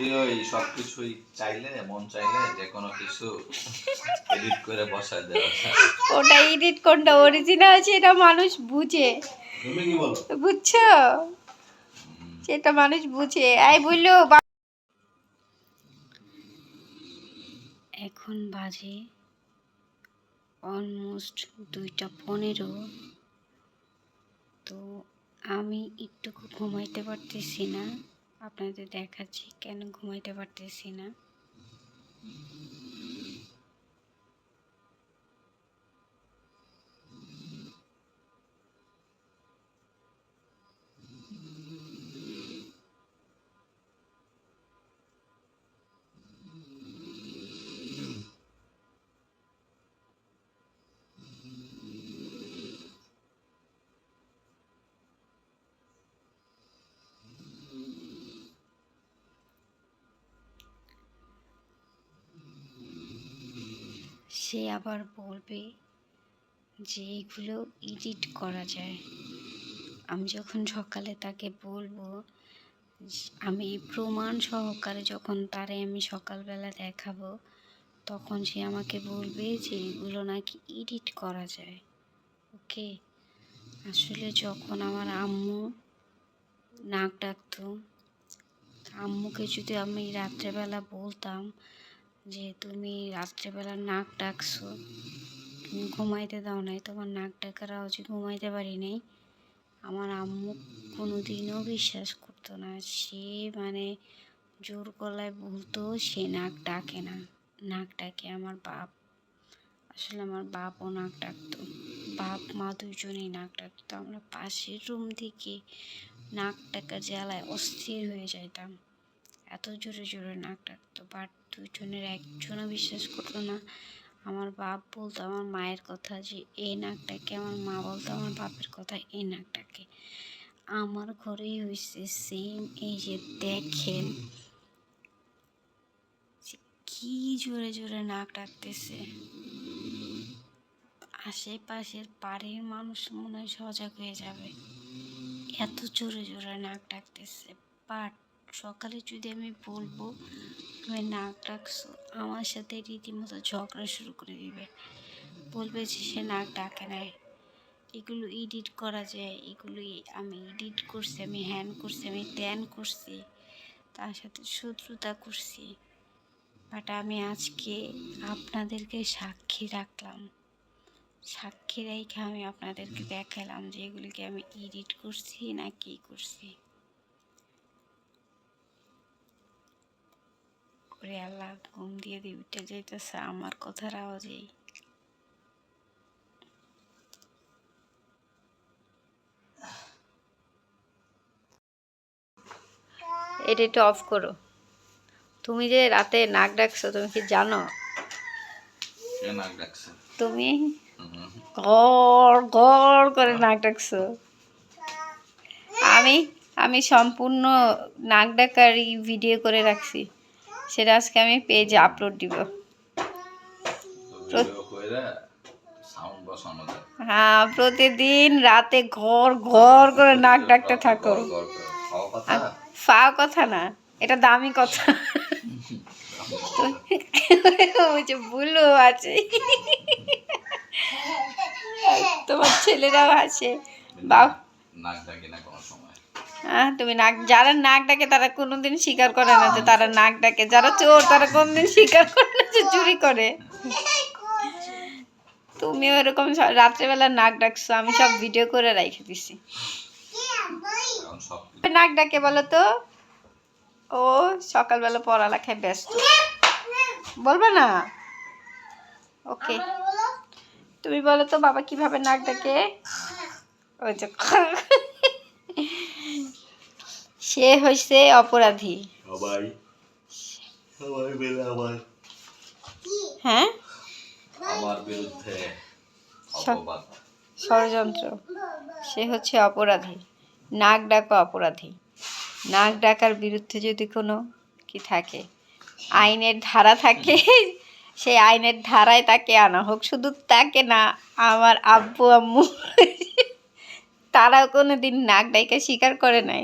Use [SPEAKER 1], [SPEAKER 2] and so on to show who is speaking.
[SPEAKER 1] ওই সবকিছুই চাইলে মন চাইলে যে কোনো কিছু এডিট করে বসায় দেওয়া
[SPEAKER 2] ওটা এডিট কোনটা অরিজিনাল সেটা মানুষ বুঝে।
[SPEAKER 1] তুমি কি বলো?
[SPEAKER 2] বুঝছ? সেটা মানুষ বুঝে। এই বলল এখন বাজে অলমোস্ট দুইটা পনেরো। তো আমি একটু ঘুমাইতে পারতেছি না। আপনাদের দেখাচ্ছি কেন ঘুমাইতে পারতেছি না। সে আবার বলবে যে এগুলো এডিট করা যায়। আমি যখন সকালে তাকে বলব, আমি প্রমাণ সহকারে যখন তারে আমি সকালবেলা দেখাবো, তখন সে আমাকে বলবে যে এগুলো নাকি এডিট করা যায়। ওকে আসলে যখন আমার আম্মু নাক ডাকতো, আম্মুকে যদি আমি রাত্রেবেলা বলতাম যে তুমি রাত্রেবেলা নাক ডাকছো, তুমি ঘুমাইতে দাও নাই, তোমার নাক ডাকার আওয়াজে ঘুমাইতে পারি নাই। আমার আম্মু কোনো দিনও বিশ্বাস করতো না, সে মানে জোর গলায় বলতো, সে নাক ডাকে না, নাক ডাকে আমার বাপ। আসলে আমার বাপও নাক ডাকতো, বাপ, মা দুজনেই নাক ডাকতো। আমরা পাশের রুম থেকে নাক ডাকার জ্বালায় অস্থির হয়ে যাইতাম। এত জোরে জোরে নাক ডাকতো বাট দুজনের একজনও বিশ্বাস করতো না। আমার বাপ বলতো আমার মায়ের কথা যে, এই নাকটাকে আমার মা বলতো, আমার বাপের কথা এই নাকটাকে। আমার ঘরেই হয়েছে সেম এই যে দেখেন কি জোরে জোরে নাক ডাকতেছে। আশেপাশের বাড়ির মানুষ মনে হয় সজাগ হয়ে যাবে। এত জোরে জোরে নাক ডাকতেছে বাট সকালে যদি আমি বলব, তুমি নাক ডাকছো আমার সাথে রীতিমতো ঝগড়া শুরু করে দিবে। বলবে যে সে নাক ডাকে নাই। এগুলো এডিট করা যায় এগুলো আমি এডিট করছি, আমি হ্যান করছি, আমি ত্যান করছি, তার সাথে শত্রুতা করছি। বাট আমি আজকে আপনাদেরকে সাক্ষী রাখলাম। সাক্ষী রেখে আমি আপনাদেরকে দেখালাম যে এগুলিকে আমি এডিট করছি না কি করছি। ওরে আল্লাহ ঘুম দিয়ে দিয়ে উঠে যাইতেছে আমার কথার আওয়াজেই। এটা একটু অফ করো। তুমি যে রাতে নাক ডাকছো তুমি কি জানো? তুমি? করে নাক ডাকছো। আমি আমি সম্পূর্ণ নাক ডাকার ভিডিও করে রাখছি। সেটা আজকে আমি পেজে আপলোড দিব। হ্যাঁ প্রতিদিন রাতে ঘর ঘর করে নাক ডাকতে থাকো। ফা কথা না, এটা দামি কথা। ওই যে বুলু আছে। তোমার ছেলেরাও আছে। বাপ
[SPEAKER 1] নাক ডাকি না কোনো সময়।
[SPEAKER 2] হ্যাঁ তুমি নাক যারা নাক ডাকে তারা কোনোদিন স্বীকার করে না যে তারা নাক ডাকে। যারা চোর তারা কোনোদিন স্বীকার করে না যে চুরি করে। তুমিও এরকম রাত্রেবেলা নাক ডাকছো আমি সব ভিডিও করে রেখে দিছি। নাক ডাকে বলো তো? ও সকালবেলা পড়ালেখায় ব্যস্ত। বলবে না? ওকে তুমি বলো তো বাবা কীভাবে নাক ডাকে? ওই যে সে হয়েছে অপরাধী।
[SPEAKER 1] সবাই সবাই মিলে আমার
[SPEAKER 2] হ্যাঁ?
[SPEAKER 1] আমার বিরুদ্ধে
[SPEAKER 2] ষড়যন্ত্র। সে হচ্ছে অপরাধী। নাক ডাকা অপরাধী। নাক ডাকার বিরুদ্ধে যদি কোনো কি থাকে আইনের ধারা থাকে সেই আইনের ধারায় তাকে আনা হোক। শুধু তাকে না আমার আব্বু আম্মু। তারাও কোনোদিন নাক ডাইকা স্বীকার করে নাই।